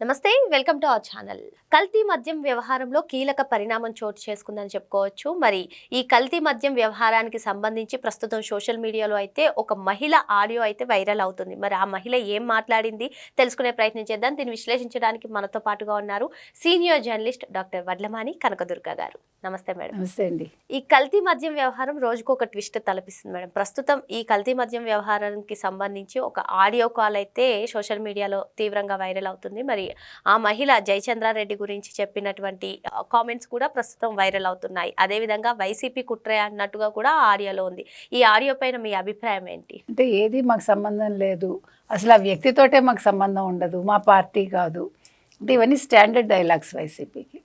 నమస్తే welcome to our channel. కల్తీ మద్యం వ్యవహారంలో కీలక పరిణామం చోటు చేసుకుందని చెప్పుకోవచ్చు. మరి ఈ కల్తీ మద్యం వ్యవహారానికి సంబంధించి ప్రస్తుతం సోషల్ మీడియాలో అయితే ఒక మహిళ ఆడియో అయితే వైరల్ అవుతుంది. మరి ఆ మహిళ ఏం మాట్లాడింది తెలుసుకునే ప్రయత్నం చేద్దాం. దీన్ని విశ్లేషించడానికి మనతో పాటుగా ఉన్నారు senior journalist doctor Vadlamani Kanakadurga garu. నమస్తే మేడం. నమస్తే అండి. ఈ కల్తీ మద్యం వ్యవహారం రోజుకు ఒక ట్విస్ట్ తలపిస్తుంది మేడం. ప్రస్తుతం ఈ కల్తీ మద్యం వ్యవహారానికి సంబంధించి ఒక ఆడియో కాల్ అయితే సోషల్ మీడియాలో తీవ్రంగా వైరల్ అవుతుంది. మరి ఆ మహిళ జయచంద్రారెడ్డి గురించి చెప్పినటువంటి కామెంట్స్ కూడా ప్రస్తుతం వైరల్ అవుతున్నాయి. అదేవిధంగా వైసీపీ కుట్రే అన్నట్టుగా కూడా ఆడియోలో ఉంది. ఈ ఆడియో పైన మీ అభిప్రాయం ఏంటి? అంటే ఏది మాకు సంబంధం లేదు. అసలు ఆ వ్యక్తితోటే మాకు సంబంధం ఉండదు. మా పార్టీ కాదు. అంటే ఇవన్నీ స్టాండర్డ్ డైలాగ్స్ వైసీపీకి.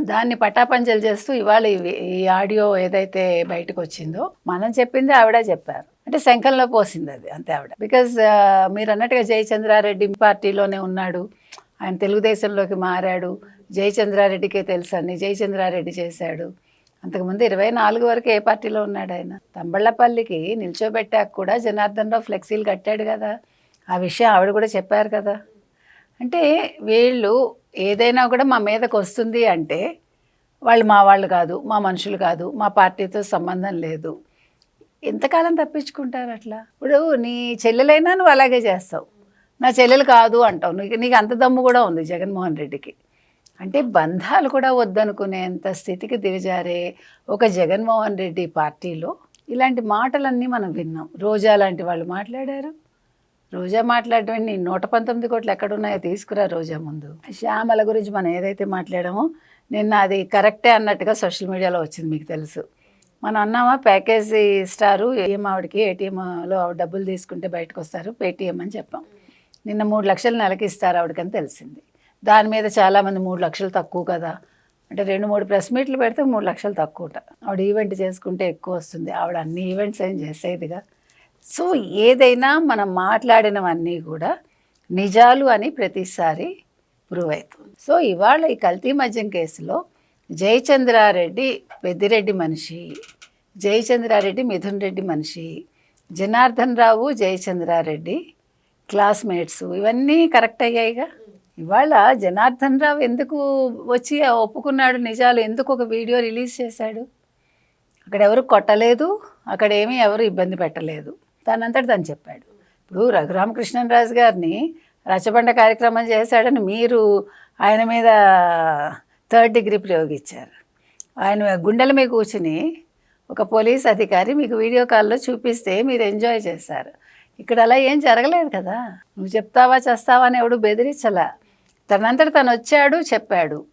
దాన్ని పటాపంచలు చేస్తూ ఇవాళ ఇవి ఈ ఆడియో ఏదైతే బయటకు వచ్చిందో మనం చెప్పింది ఆవిడ చెప్పారు. అంటే శంఖంలో పోసింది అది అంతే ఆవిడ. బికాజ్ uh, మీరు అన్నట్టుగా జయచంద్రారెడ్డి పార్టీలోనే ఉన్నాడు ఆయన తెలుగుదేశంలోకి మారాడు జయచంద్రారెడ్డికే తెలుసు అన్ని జయచంద్రారెడ్డి చేశాడు. అంతకుముందు ఇరవై నాలుగు వరకు ఏ పార్టీలో ఉన్నాడు ఆయన? తంబళ్ళపల్లికి నిల్చోబెట్టాక కూడా జనార్దన్ రావు ఫ్లెక్సీలు కట్టాడు కదా. ఆ విషయం ఆవిడ కూడా చెప్పారు కదా. అంటే వీళ్ళు ఏదైనా కూడా మా మీదకు వస్తుంది అంటే వాళ్ళు మా వాళ్ళు కాదు మా మనుషులు కాదు మా పార్టీతో సంబంధం లేదు. ఎంతకాలం తప్పించుకుంటారు అట్లా? ఇప్పుడు నీ చెల్లెలైనా నువ్వు అలాగే చేస్తావు. నా చెల్లెలు కాదు అంటావు. నీకు నీకు అంత దమ్ము కూడా ఉంది జగన్మోహన్ రెడ్డికి. అంటే బంధాలు కూడా వద్దనుకునేంత స్థితికి దిగజారే ఒక జగన్మోహన్ రెడ్డి పార్టీలో ఇలాంటి మాటలన్నీ మనం విన్నాం. రోజా లాంటి వాళ్ళు మాట్లాడారు. రోజా మాట్లాడటం నీ నూట పంతొమ్మిది కోట్లు ఎక్కడున్నాయో తీసుకురా రోజా ముందు. శ్యామల గురించి మనం ఏదైతే మాట్లాడామో నిన్న అది కరెక్టే అన్నట్టుగా సోషల్ మీడియాలో వచ్చింది మీకు తెలుసు. మనం అన్నామా ప్యాకేజీ ఇస్తారు. ఏం ఆవిడకి ఏటీఎంలో ఆవిడ డబ్బులు తీసుకుంటే బయటకు వస్తారు. పేటీఎం అని చెప్పాం. నిన్న మూడు లక్షలు నెలకి ఇస్తారు ఆవిడకని తెలిసింది. దాని మీద చాలామంది మూడు లక్షలు తక్కువ కదా. అంటే రెండు మూడు ప్రెస్ మీట్లు పెడితే మూడు లక్షలు తక్కువట. ఆవిడ ఈవెంట్ చేసుకుంటే ఎక్కువ వస్తుంది. ఆవిడ అన్ని ఈవెంట్స్ ఏం చేసేదిగా. సో ఏదైనా మనం మాట్లాడినవన్నీ కూడా నిజాలు అని ప్రతిసారి ప్రూవ్ అవుతుంది. సో ఇవాళ ఈ కల్తీ మద్యం కేసులో జయచంద్రారెడ్డి పెద్దిరెడ్డి మనిషి జయచంద్రారెడ్డి మిథున్ రెడ్డి మనిషి జనార్దన్ రావు జయచంద్రారెడ్డి క్లాస్మేట్స్. ఇవన్నీ కరెక్ట్ అయ్యాయిగా? ఇవాళ జనార్దన్ రావు ఎందుకు వచ్చి ఒప్పుకున్నాడు నిజాలు? ఎందుకు ఒక వీడియో రిలీజ్ చేశాడు? అక్కడ ఎవరు కొట్టలేదు అక్కడ ఏమీ ఎవరు ఇబ్బంది పెట్టలేదు. దానంతటి తను చెప్పాడు. ఇప్పుడు రఘురామకృష్ణరాజు గారిని రచబండ కార్యక్రమం చేశాడని మీరు ఆయన మీద థర్డ్ డిగ్రీ ప్రయోగించారు. ఆయన గుండెల మీద కూర్చుని ఒక పోలీస్ అధికారి మీకు వీడియో కాల్లో చూపిస్తే మీరు ఎంజాయ్ చేశారు. ఇక్కడ అలా ఏం జరగలేదు కదా. నువ్వు చెప్తావా చేస్తావా అని ఎవడు బెదిరించలా. తనంతట తను వచ్చాడు చెప్పాడు.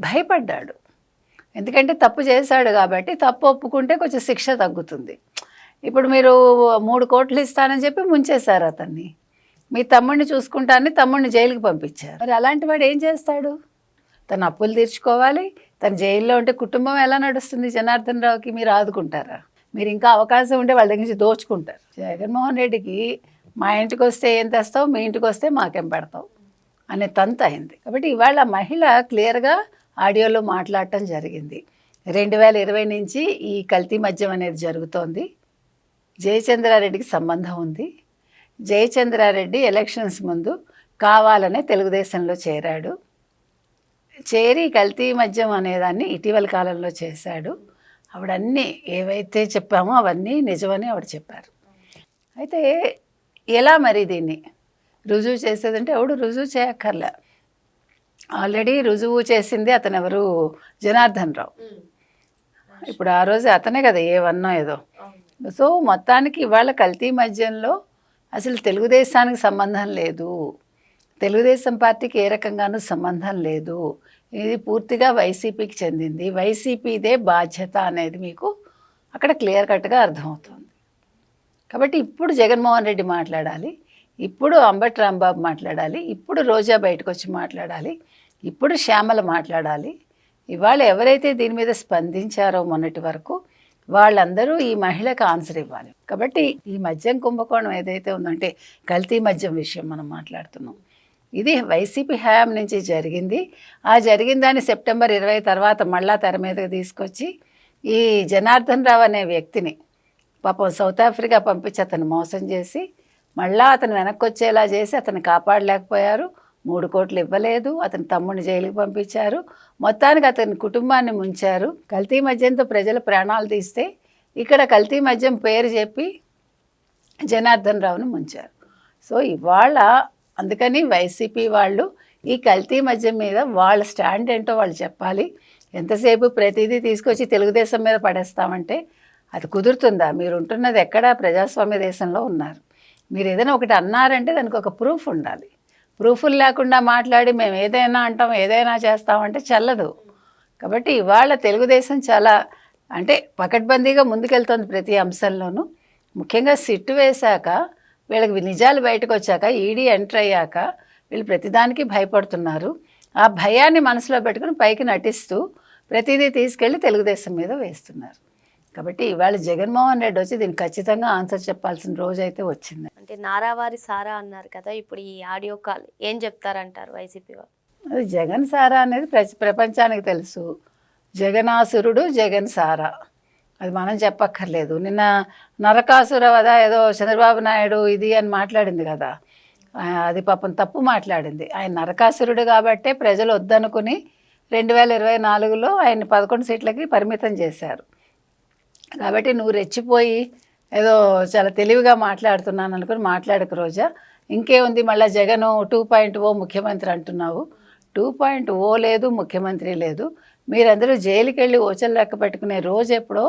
భయపడ్డాడు. ఎందుకంటే తప్పు చేశాడు కాబట్టి తప్పు ఒప్పుకుంటే కొంచెం శిక్ష తగ్గుతుంది. ఇప్పుడు మీరు మూడు కోట్లు ఇస్తానని చెప్పి ముంచేశారు అతన్ని. మీ తమ్ముడిని చూసుకుంటానని తమ్ముడిని జైలుకి పంపించారు. మరి అలాంటి వాడు ఏం చేస్తాడు? తను అప్పులు తీర్చుకోవాలి తన జైల్లో ఉంటే కుటుంబం ఎలా నడుస్తుంది జనార్దన్ రావుకి మీరు ఆదుకుంటారా? మీరు ఇంకా అవకాశం ఉంటే వాళ్ళ దగ్గర నుంచి దోచుకుంటారు. జగన్మోహన్ రెడ్డికి మా ఇంటికి వస్తే ఏం తెస్తావు మీ ఇంటికి వస్తే మాకేం పెడతావు అనే తంత అయింది. కాబట్టి ఇవాళ మహిళ క్లియర్గా ఆడియోలో మాట్లాడటం జరిగింది. రెండు వేల ఇరవై నుంచి ఈ కల్తీ మద్యం అనేది జరుగుతోంది. జయచంద్రారెడ్డికి సంబంధం ఉంది. జయచంద్రారెడ్డి ఎలక్షన్స్ ముందు కావాలనే తెలుగుదేశంలో చేరాడు. చేరి కల్తీ మద్యం అనేదాన్ని ఇటీవల కాలంలో చేశాడు. ఆవిడన్నీ ఏవైతే చెప్పామో అవన్నీ నిజమని ఆవిడ చెప్పారు. అయితే ఎలా మరి దీన్ని? రుజువు చేసేదంటే ఎవడు రుజువు చేయక్కర్లే. ఆల్రెడీ రుజువు చేసింది అతను ఎవరు జనార్దన్ రావు ఇప్పుడు ఆ రోజు అతనే కదా ఏ వన్నో ఏదో. సో మొత్తానికి ఇవాళ కల్తీ మద్యంలో అసలు తెలుగుదేశానికి సంబంధం లేదు. తెలుగుదేశం పార్టీకి ఏ రకంగానూ సంబంధం లేదు. ఇది పూర్తిగా వైసీపీకి చెందింది. వైసీపీదే బాధ్యత అనేది మీకు అక్కడ క్లియర్ కట్గా అర్థమవుతుంది. కాబట్టి ఇప్పుడు జగన్మోహన్ రెడ్డి మాట్లాడాలి ఇప్పుడు అంబట్ రాంబాబు మాట్లాడాలి ఇప్పుడు రోజా బయటకు వచ్చి మాట్లాడాలి ఇప్పుడు శ్యామల మాట్లాడాలి. ఇవాళ ఎవరైతే దీని మీద స్పందించారో మొన్నటి వరకు వాళ్ళందరూ ఈ మహిళకు ఆన్సర్ ఇవ్వాలి. కాబట్టి ఈ మద్యం కుంభకోణం ఏదైతే ఉందంటే కల్తీ మద్యం విషయం మనం మాట్లాడుతున్నాం. ఇది వైసీపీ హయాం నుంచి జరిగింది. ఆ జరిగిన దాన్ని సెప్టెంబర్ ఇరవై తర్వాత మళ్ళా తెర మీదకి తీసుకొచ్చి ఈ జనార్దన్ రావు అనే వ్యక్తిని పాపం సౌత్ ఆఫ్రికా పంపించి అతను మోసం చేసి మళ్ళా అతను వెనక్కి వచ్చేలా చేసి అతను కాపాడలేకపోయారు. మూడు కోట్లు ఇవ్వలేదు. అతని తమ్ముడిని జైలుకి పంపించారు. మొత్తానికి అతని కుటుంబాన్ని ముంచారు. కల్తీ మద్యంతో ప్రజల ప్రాణాలు తీస్తే ఇక్కడ కల్తీ మద్యం పేరు చెప్పి జనార్దన్ రావును ముంచారు. సో ఇవాళ అందుకని వైసీపీ వాళ్ళు ఈ కల్తీ మద్యం మీద వాళ్ళ స్టాండ్ ఏంటో వాళ్ళు చెప్పాలి. ఎంతసేపు ప్రతిదీ తీసుకొచ్చి తెలుగుదేశం మీద పడేస్తామంటే అది కుదురుతుందా? మీరు ఉంటున్నది ఎక్కడ? ప్రజాస్వామ్య దేశంలో ఉన్నారు. మీరు ఏదైనా ఒకటి అన్నారంటే దానికి ఒక ప్రూఫ్ ఉండాలి. ప్రూఫ్లు లేకుండా మాట్లాడి మేము ఏదైనా అంటాం ఏదైనా చేస్తామంటే చల్లదు. కాబట్టి ఇవాళ తెలుగుదేశం చాలా అంటే పకడ్బందీగా ముందుకెళ్తుంది ప్రతి అంశంలోనూ. ముఖ్యంగా సిట్టు వేశాక వీళ్ళకి నిజాలు బయటకు వచ్చాక ఈడీ ఎంటర్ అయ్యాక వీళ్ళు ప్రతిదానికి భయపడుతున్నారు. ఆ భయాన్ని మనసులో పెట్టుకుని పైకి నటిస్తూ ప్రతిదీ తీసుకెళ్ళి తెలుగుదేశం మీద వేస్తున్నారు. కాబట్టి ఇవాళ జగన్మోహన్ రెడ్డి వచ్చి దీనికి ఖచ్చితంగా ఆన్సర్ చెప్పాల్సిన రోజు అయితే వచ్చింది. అంటే నారావారి సారా అన్నారు కదా ఇప్పుడు ఈ ఆడియో కాల్ ఏం చెప్తారంటారు వైసీపీ వాళ్ళు? అది జగన్ సారా అనేది ప్ర- ప్రపంచానికి తెలుసు. జగనాసురుడు జగన్ సారా. అది మనం చెప్పక్కర్లేదు. నిన్న నరకాసుర వద ఏదో చంద్రబాబు నాయుడు ఇది అని మాట్లాడింది కదా. అది పాపం తప్పు మాట్లాడింది. ఆయన నరకాసురుడు కాబట్టే ప్రజలు వద్దనుకుని రెండు వేల ఇరవై నాలుగులో ఆయన్ని పదకొండు సీట్లకి పరిమితం చేశారు. కాబట్టి నువ్వు రెచ్చిపోయి ఏదో చాలా తెలివిగా మాట్లాడుతున్నాను అనుకుని మాట్లాడక రోజా. ఇంకేముంది? మళ్ళీ జగన్ టూ పాయింట్ ఓ ముఖ్యమంత్రి అంటున్నావు. టూ పాయింట్ ఓ లేదు ముఖ్యమంత్రి లేదు. మీరందరూ జైలుకి వెళ్ళి ఓచలు లెక్క పెట్టుకునే రోజు ఎప్పుడో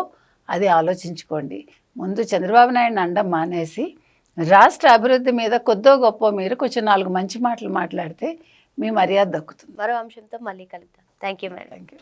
అది ఆలోచించుకోండి. ముందు చంద్రబాబు నాయుడు అండం మానేసి రాష్ట్ర అభివృద్ధి మీద కొద్దో గొప్ప మీరు కొంచెం నాలుగు మంచి మాటలు మాట్లాడితే మీ మర్యాద దక్కుతుంది. మరో అంశంతో మళ్ళీ కలుద్దాం. Thank you madam thank you